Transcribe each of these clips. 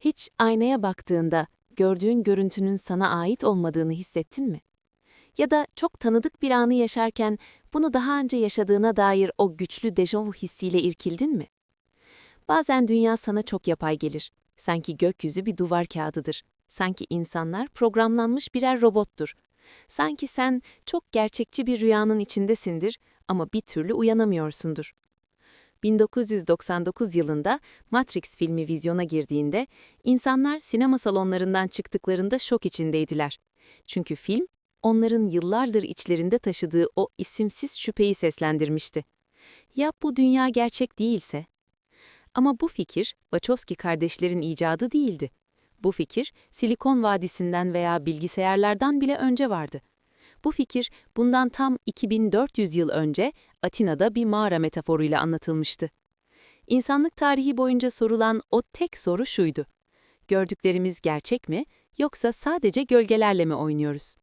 Hiç aynaya baktığında gördüğün görüntünün sana ait olmadığını hissettin mi? Ya da çok tanıdık bir anı yaşarken bunu daha önce yaşadığına dair o güçlü dejavu hissiyle irkildin mi? Bazen dünya sana çok yapay gelir. Sanki gökyüzü bir duvar kağıdıdır. Sanki insanlar programlanmış birer robottur. Sanki sen çok gerçekçi bir rüyanın içindesindir ama bir türlü uyanamıyorsundur. 1999 yılında Matrix filmi vizyona girdiğinde insanlar sinema salonlarından çıktıklarında şok içindeydiler. Çünkü film onların yıllardır içlerinde taşıdığı o isimsiz şüpheyi seslendirmişti. Ya bu dünya gerçek değilse? Ama bu fikir Wachowski kardeşlerin icadı değildi. Bu fikir Silikon Vadisi'nden veya bilgisayarlardan bile önce vardı. Bu fikir bundan tam 2400 yıl önce Atina'da bir mağara metaforuyla anlatılmıştı. İnsanlık tarihi boyunca sorulan o tek soru şuydu. Gördüklerimiz gerçek mi yoksa sadece gölgelerle mi oynuyoruz?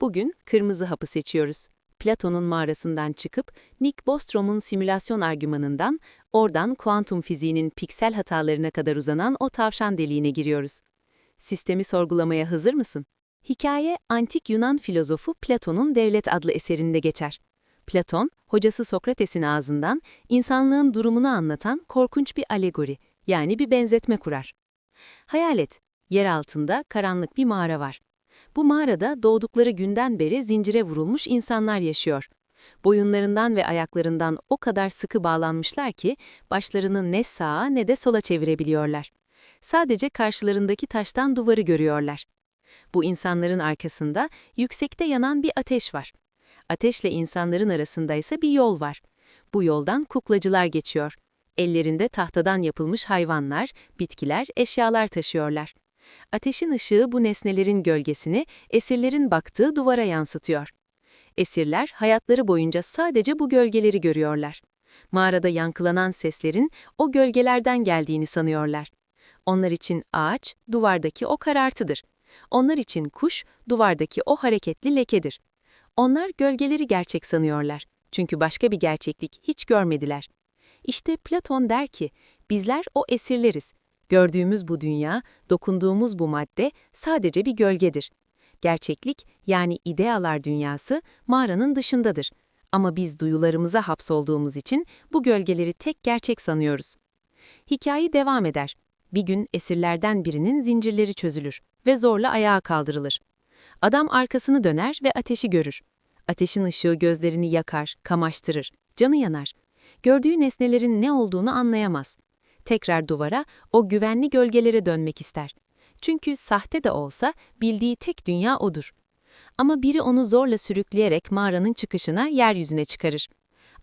Bugün kırmızı hapı seçiyoruz. Platon'un mağarasından çıkıp Nick Bostrom'un simülasyon argümanından, oradan kuantum fiziğinin piksel hatalarına kadar uzanan o tavşan deliğine giriyoruz. Sistemi sorgulamaya hazır mısın? Hikaye, antik Yunan filozofu Platon'un Devlet adlı eserinde geçer. Platon, hocası Sokrates'in ağzından insanlığın durumunu anlatan korkunç bir alegori, yani bir benzetme kurar. Hayal et, yer altında karanlık bir mağara var. Bu mağarada doğdukları günden beri zincire vurulmuş insanlar yaşıyor. Boyunlarından ve ayaklarından o kadar sıkı bağlanmışlar ki başlarını ne sağa ne de sola çevirebiliyorlar. Sadece karşılarındaki taştan duvarı görüyorlar. Bu insanların arkasında yüksekte yanan bir ateş var. Ateşle insanların arasında ise bir yol var. Bu yoldan kuklacılar geçiyor. Ellerinde tahtadan yapılmış hayvanlar, bitkiler, eşyalar taşıyorlar. Ateşin ışığı bu nesnelerin gölgesini esirlerin baktığı duvara yansıtıyor. Esirler hayatları boyunca sadece bu gölgeleri görüyorlar. Mağarada yankılanan seslerin o gölgelerden geldiğini sanıyorlar. Onlar için ağaç, duvardaki o karartıdır. Onlar için kuş, duvardaki o hareketli lekedir. Onlar gölgeleri gerçek sanıyorlar. Çünkü başka bir gerçeklik hiç görmediler. İşte Platon der ki, bizler o esirleriz. Gördüğümüz bu dünya, dokunduğumuz bu madde sadece bir gölgedir. Gerçeklik, yani idealar dünyası, mağaranın dışındadır. Ama biz duyularımıza hapsolduğumuz için bu gölgeleri tek gerçek sanıyoruz. Hikaye devam eder. Bir gün esirlerden birinin zincirleri çözülür ve zorla ayağa kaldırılır. Adam arkasını döner ve ateşi görür. Ateşin ışığı gözlerini yakar, kamaştırır, canı yanar. Gördüğü nesnelerin ne olduğunu anlayamaz. Tekrar duvara, o güvenli gölgelere dönmek ister. Çünkü sahte de olsa bildiği tek dünya odur. Ama biri onu zorla sürükleyerek mağaranın çıkışına, yeryüzüne çıkarır.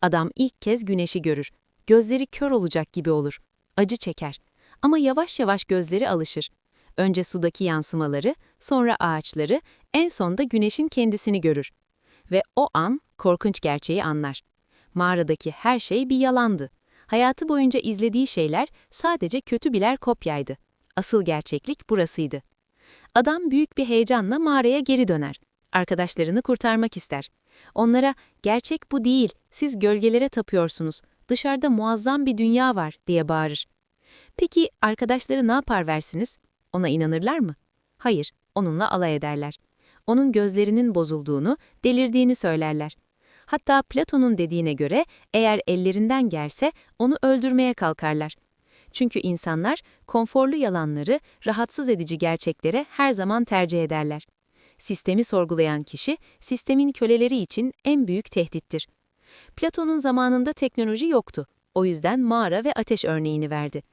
Adam ilk kez güneşi görür. Gözleri kör olacak gibi olur. Acı çeker. Ama yavaş yavaş gözleri alışır. Önce sudaki yansımaları, sonra ağaçları, en sonda güneşin kendisini görür. Ve o an korkunç gerçeği anlar. Mağaradaki her şey bir yalandı. Hayatı boyunca izlediği şeyler sadece kötü birer kopyaydı. Asıl gerçeklik burasıydı. Adam büyük bir heyecanla mağaraya geri döner. Arkadaşlarını kurtarmak ister. Onlara, gerçek bu değil, siz gölgelere tapıyorsunuz, dışarıda muazzam bir dünya var diye bağırır. Peki arkadaşları ne yapar versiniz? Ona inanırlar mı? Hayır, onunla alay ederler. Onun gözlerinin bozulduğunu, delirdiğini söylerler. Hatta Platon'un dediğine göre eğer ellerinden gelse onu öldürmeye kalkarlar. Çünkü insanlar konforlu yalanları, rahatsız edici gerçeklere her zaman tercih ederler. Sistemi sorgulayan kişi, sistemin köleleri için en büyük tehdittir. Platon'un zamanında teknoloji yoktu. O yüzden mağara ve ateş örneğini verdi.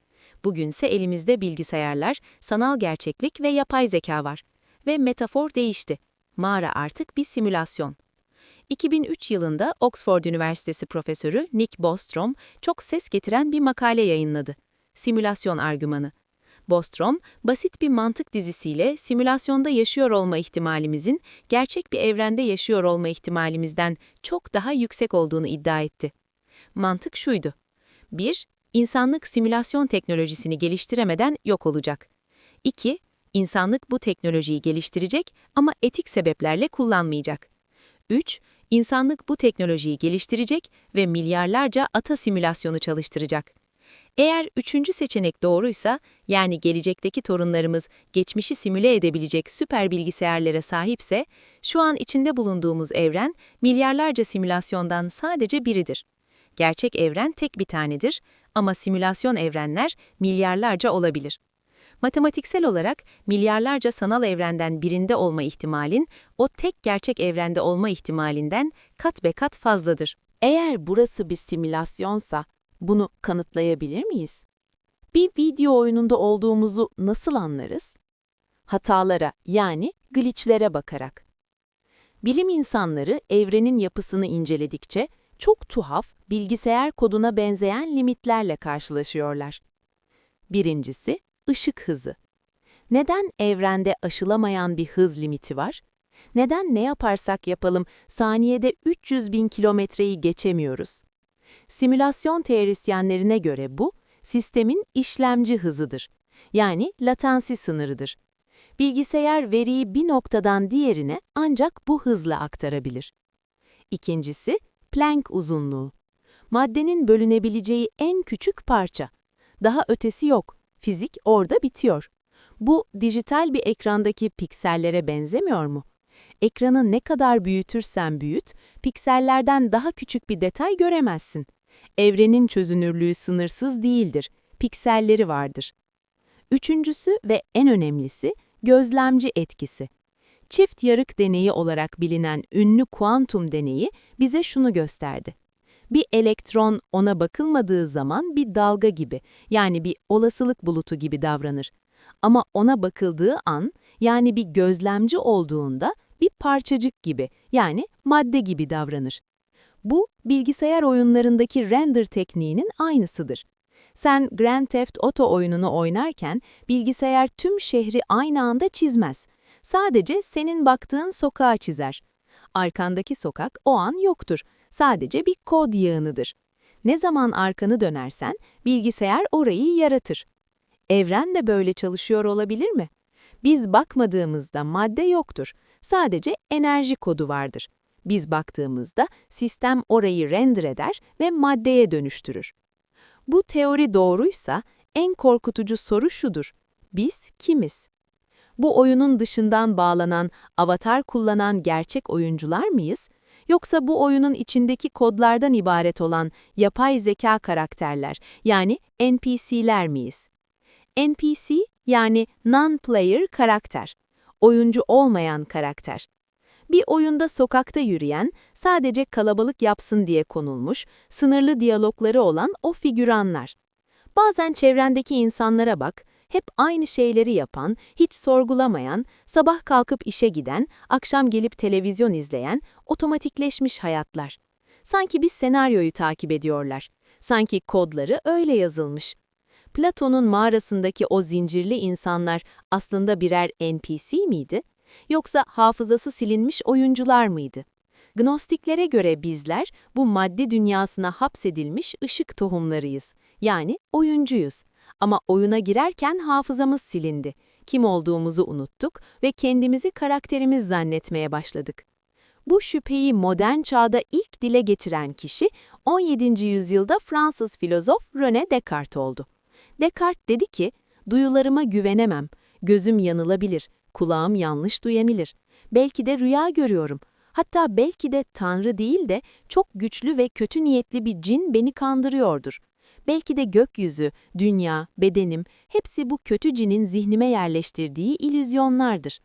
Bugünse elimizde bilgisayarlar, sanal gerçeklik ve yapay zeka var. Ve metafor değişti. Mağara artık bir simülasyon. 2003 yılında Oxford Üniversitesi profesörü Nick Bostrom çok ses getiren bir makale yayınladı. Simülasyon argümanı. Bostrom, basit bir mantık dizisiyle simülasyonda yaşıyor olma ihtimalimizin gerçek bir evrende yaşıyor olma ihtimalimizden çok daha yüksek olduğunu iddia etti. Mantık şuydu. 1. İnsanlık simülasyon teknolojisini geliştiremeden yok olacak. 2. İnsanlık bu teknolojiyi geliştirecek ama etik sebeplerle kullanmayacak. 3. İnsanlık bu teknolojiyi geliştirecek ve milyarlarca ata simülasyonu çalıştıracak. Eğer üçüncü seçenek doğruysa, yani gelecekteki torunlarımız geçmişi simüle edebilecek süper bilgisayarlara sahipse, şu an içinde bulunduğumuz evren milyarlarca simülasyondan sadece biridir. Gerçek evren tek bir tanedir ama simülasyon evrenler milyarlarca olabilir. Matematiksel olarak milyarlarca sanal evrenden birinde olma ihtimalin, o tek gerçek evrende olma ihtimalinden kat be kat fazladır. Eğer burası bir simülasyonsa, bunu kanıtlayabilir miyiz? Bir video oyununda olduğumuzu nasıl anlarız? Hatalara yani glitchlere bakarak. Bilim insanları evrenin yapısını inceledikçe çok tuhaf, bilgisayar koduna benzeyen limitlerle karşılaşıyorlar. Birincisi, ışık hızı. Neden evrende aşılamayan bir hız limiti var? Neden ne yaparsak yapalım saniyede 300 bin kilometreyi geçemiyoruz? Simülasyon teorisyenlerine göre bu, sistemin işlemci hızıdır. Yani latansi sınırıdır. Bilgisayar veriyi bir noktadan diğerine ancak bu hızla aktarabilir. İkincisi, Planck uzunluğu. Maddenin bölünebileceği en küçük parça. Daha ötesi yok. Fizik orada bitiyor. Bu, dijital bir ekrandaki piksellere benzemiyor mu? Ekranı ne kadar büyütürsen büyüt, piksellerden daha küçük bir detay göremezsin. Evrenin çözünürlüğü sınırsız değildir, pikselleri vardır. Üçüncüsü ve en önemlisi, gözlemci etkisi. Çift yarık deneyi olarak bilinen ünlü kuantum deneyi bize şunu gösterdi. Bir elektron ona bakılmadığı zaman bir dalga gibi, yani bir olasılık bulutu gibi davranır. Ama ona bakıldığı an, yani bir gözlemci olduğunda bir parçacık gibi, yani madde gibi davranır. Bu, bilgisayar oyunlarındaki render tekniğinin aynısıdır. Sen Grand Theft Auto oyununu oynarken bilgisayar tüm şehri aynı anda çizmez. Sadece senin baktığın sokağı çizer. Arkandaki sokak o an yoktur. Sadece bir kod yığınıdır. Ne zaman arkanı dönersen bilgisayar orayı yaratır. Evren de böyle çalışıyor olabilir mi? Biz bakmadığımızda madde yoktur. Sadece enerji kodu vardır. Biz baktığımızda sistem orayı render eder ve maddeye dönüştürür. Bu teori doğruysa en korkutucu soru şudur. Biz kimiz? Bu oyunun dışından bağlanan, avatar kullanan gerçek oyuncular mıyız? Yoksa bu oyunun içindeki kodlardan ibaret olan yapay zeka karakterler, yani NPC'ler miyiz? NPC yani non-player karakter, oyuncu olmayan karakter. Bir oyunda sokakta yürüyen, sadece kalabalık yapsın diye konulmuş, sınırlı diyalogları olan o figüranlar. Bazen çevrendeki insanlara bak, hep aynı şeyleri yapan, hiç sorgulamayan, sabah kalkıp işe giden, akşam gelip televizyon izleyen, otomatikleşmiş hayatlar. Sanki bir senaryoyu takip ediyorlar. Sanki kodları öyle yazılmış. Platon'un mağarasındaki o zincirli insanlar aslında birer NPC miydi? Yoksa hafızası silinmiş oyuncular mıydı? Gnostiklere göre bizler bu madde dünyasına hapsedilmiş ışık tohumlarıyız. Yani oyuncuyuz. Ama oyuna girerken hafızamız silindi. Kim olduğumuzu unuttuk ve kendimizi karakterimiz zannetmeye başladık. Bu şüpheyi modern çağda ilk dile getiren kişi 17. yüzyılda Fransız filozof René Descartes oldu. Descartes dedi ki, duyularıma güvenemem, gözüm yanılabilir, kulağım yanlış duyabilir. Belki de rüya görüyorum. Hatta belki de Tanrı değil de çok güçlü ve kötü niyetli bir cin beni kandırıyordur. Belki de gökyüzü, dünya, bedenim hepsi bu kötü cinin zihnime yerleştirdiği ilüzyonlardır.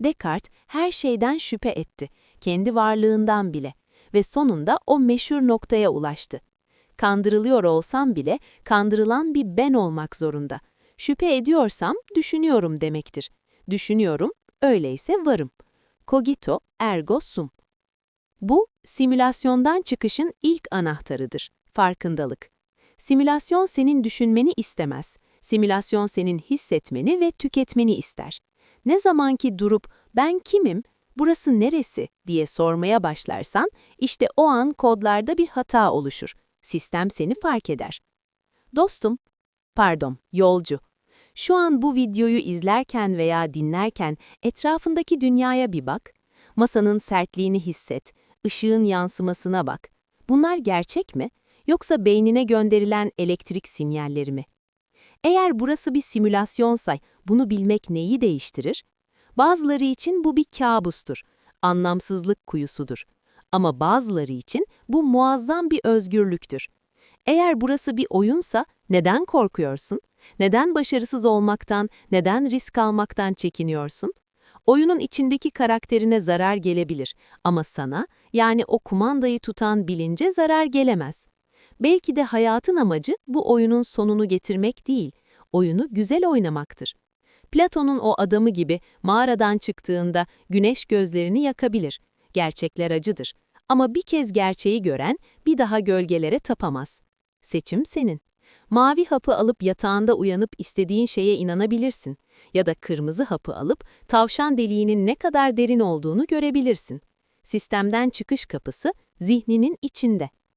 Descartes her şeyden şüphe etti, kendi varlığından bile ve sonunda o meşhur noktaya ulaştı. Kandırılıyor olsam bile kandırılan bir ben olmak zorunda. Şüphe ediyorsam düşünüyorum demektir. Düşünüyorum, öyleyse varım. Cogito ergo sum. Bu, simülasyondan çıkışın ilk anahtarıdır, farkındalık. Simülasyon senin düşünmeni istemez. Simülasyon senin hissetmeni ve tüketmeni ister. Ne zaman ki durup ben kimim, burası neresi diye sormaya başlarsan, işte o an kodlarda bir hata oluşur. Sistem seni fark eder. Dostum, pardon, yolcu. Şu an bu videoyu izlerken veya dinlerken etrafındaki dünyaya bir bak. Masanın sertliğini hisset, ışığın yansımasına bak. Bunlar gerçek mi? Yoksa beynine gönderilen elektrik sinyalleri mi? Eğer burası bir simülasyonsa bunu bilmek neyi değiştirir? Bazıları için bu bir kabustur, anlamsızlık kuyusudur. Ama bazıları için bu muazzam bir özgürlüktür. Eğer burası bir oyunsa neden korkuyorsun? Neden başarısız olmaktan, neden risk almaktan çekiniyorsun? Oyunun içindeki karakterine zarar gelebilir ama sana, yani o kumandayı tutan bilince zarar gelemez. Belki de hayatın amacı bu oyunun sonunu getirmek değil, oyunu güzel oynamaktır. Platon'un o adamı gibi mağaradan çıktığında güneş gözlerini yakabilir. Gerçekler acıdır. Ama bir kez gerçeği gören bir daha gölgelere tapamaz. Seçim senin. Mavi hapı alıp yatağında uyanıp istediğin şeye inanabilirsin. Ya da kırmızı hapı alıp tavşan deliğinin ne kadar derin olduğunu görebilirsin. Sistemden çıkış kapısı zihninin içinde.